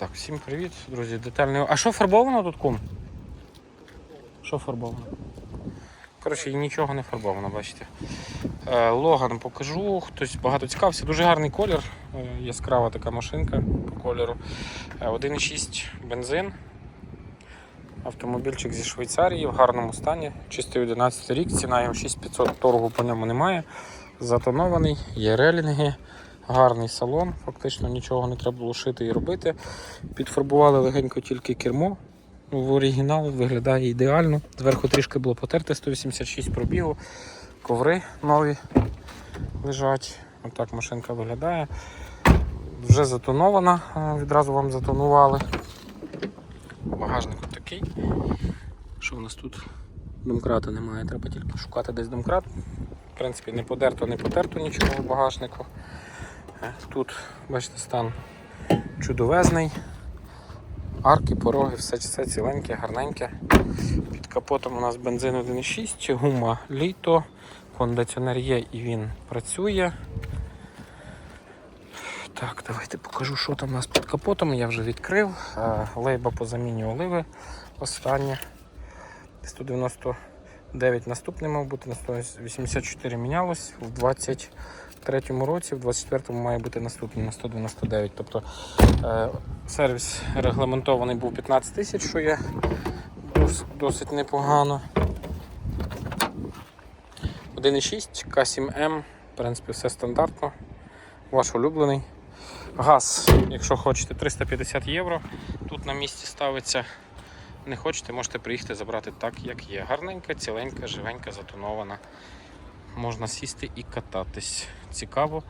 Так, всім привіт, друзі. Детальний. А що фарбовано тут кум? Що фарбовано? Коротше, нічого не фарбовано, бачите. Е, Логан покажу, хтось багато цікавився. Дуже гарний колір, е, яскрава така машинка по кольору. Е, 1,6 бензин. Автомобільчик зі Швейцарії в гарному стані. Чистий 11 рік, ціна його 6500, торгу по ньому немає. Затонований, є релінги, гарний салон, фактично нічого не треба було шити і робити. Підфарбували легенько тільки кермо. Ну, В оригінал виглядає ідеально. Зверху трішки було потерте 186 пробігу, коври нові лежать. Отак машинка виглядає. Вже затонована, е, відразу вам затонували. Багажник такий. Що у нас тут? Домкрата немає, треба тільки шукати десь домкрат. В принципі, не подерто, не потерто нічого в багажнику. Тут, бачите, стан чудовезний. Арки, пороги, все, все ціленьке, гарненьке. Під капотом у нас бензин 1,6, гума літо, кондиціонер є і він працює. Так, давайте покажу, що там у нас під капотом. Я вже відкрив. Е, Лейба по заміні оливи. Останнє. 199 наступний мав бути, на 184 мінялось. В 23-му році, в 24-му має бути наступний на 199. Тобто е, сервіс регламентований був 15 тисяч, що є дос- досить непогано. 1,6 К7М, в принципі, все стандартно. Ваш улюблений. Газ, якщо хочете, 350 євро. Тут на місці ставиться. Не хочете, можете приїхати забрати так, як є. Гарненька, ціленька, живенька, затонована. Можна сісти і кататись. Цікаво.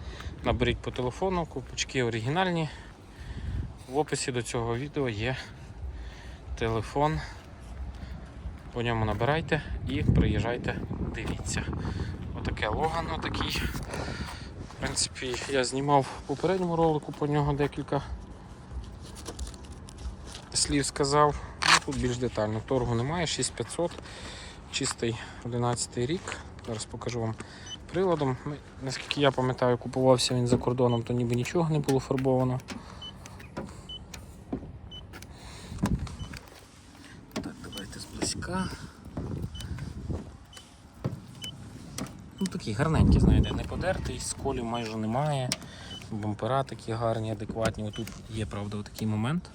Наберіть по телефону, купочки оригінальні. В описі до цього відео є телефон. По ньому набирайте і приїжджайте, дивіться. Отаке Логан, отакий. В принципі, я знімав в попередньому ролику по нього декілька слів сказав. Ну, тут більш детально. Торгу немає, 6500, чистий 11 рік. Зараз покажу вам приладом. Наскільки я пам'ятаю, купувався він за кордоном, то ніби нічого не було фарбовано. Так, давайте зблизька. Ну такий гарненький, знаєте, не подертий, сколів майже немає. Бампера такі гарні, адекватні. Отут є, правда, такий момент.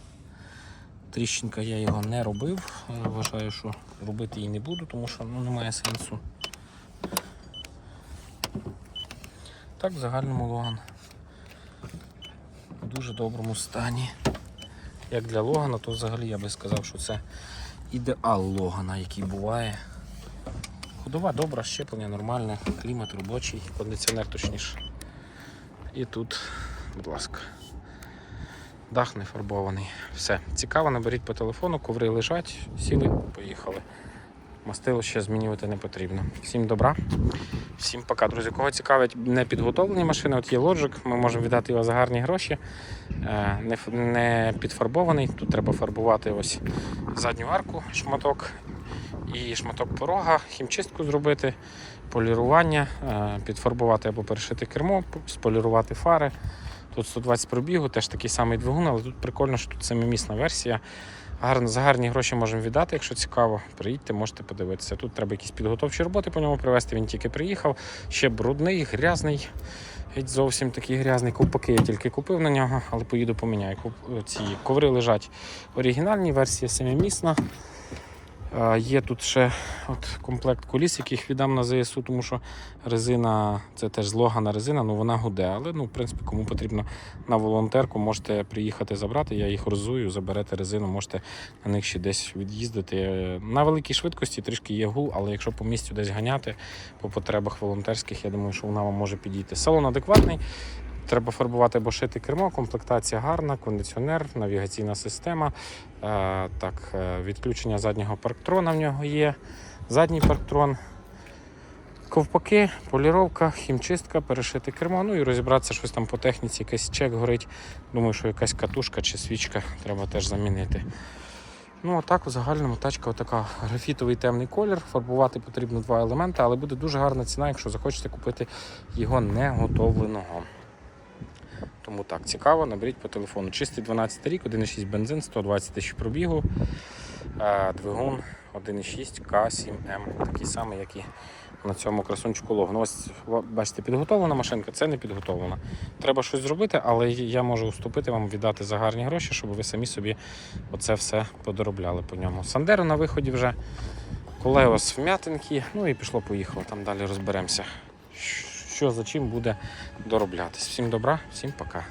Тріщинка я його не робив. Вважаю, що робити її не буду, тому що ну, немає сенсу. Так, в загальному логан в дуже доброму стані. Як для логана, то взагалі я би сказав, що це ідеал логана, який буває. Ходова добра, щеплення нормальне, клімат робочий, кондиціонер точніше. І тут, будь ласка, дах не фарбований. Все. Цікаво, наберіть по телефону, коври лежать, сіли, поїхали. Мастило ще змінювати не потрібно. Всім добра, всім пока. Друзі, кого цікавить не підготовлені машини, от є Logic, ми можемо віддати його за гарні гроші. Е, Не, не підфарбований. Тут треба фарбувати ось задню арку, шматок і шматок порога, хімчистку зробити, полірування, е, підфарбувати або перешити кермо, сполірувати фари. Тут 120 пробігу, теж такий самий двигун, але тут прикольно, що тут семимісна версія. Гарно, за гарні гроші можемо віддати, якщо цікаво. Приїдьте, можете подивитися. Тут треба якісь підготовчі роботи по ньому привезти. Він тільки приїхав. Ще брудний, грязний. Геть зовсім такий грязний. Ковпаки я тільки купив на нього, але поїду поміняю. Ці коври лежать оригінальні, версія семимісна. Є тут ще от комплект коліс, яких віддам на ЗСУ, тому що резина це теж злогана резина, ну вона гуде. Але ну, в принципі, кому потрібно на волонтерку, можете приїхати забрати. Я їх розую, заберете резину, можете на них ще десь від'їздити. На великій швидкості трішки є гул, але якщо по місцю десь ганяти по потребах волонтерських, я думаю, що вона вам може підійти. Салон адекватний. Треба фарбувати або шити кермо, комплектація гарна, кондиціонер, навігаційна система. Е, так, е, відключення заднього парктрона в нього є. Задній парктрон. Ковпаки, поліровка, хімчистка, перешити кермо, ну і розібратися щось там по техніці, якийсь чек горить. Думаю, що якась катушка чи свічка треба теж замінити. Ну, отак в загальному тачка отака графітовий темний колір. Фарбувати потрібно два елементи, але буде дуже гарна ціна, якщо захочете купити його неготовленого. Тому так, цікаво, наберіть по телефону. Чистий 12 рік, 1,6 бензин, 120 тисяч пробігу. Е, Двигун 1,6 К7М. Такий самий, як і на цьому красунчику Логан. Ось бачите, підготовлена машинка, це не підготовлена. Треба щось зробити, але я можу уступити вам віддати за гарні гроші, щоб ви самі собі оце все подоробляли по ньому. Сандеро на виході вже. Колеос вм'ятинки, ну і пішло-поїхало. Там далі розберемося, що за чим буде дороблятись. Всім добра, всім пока.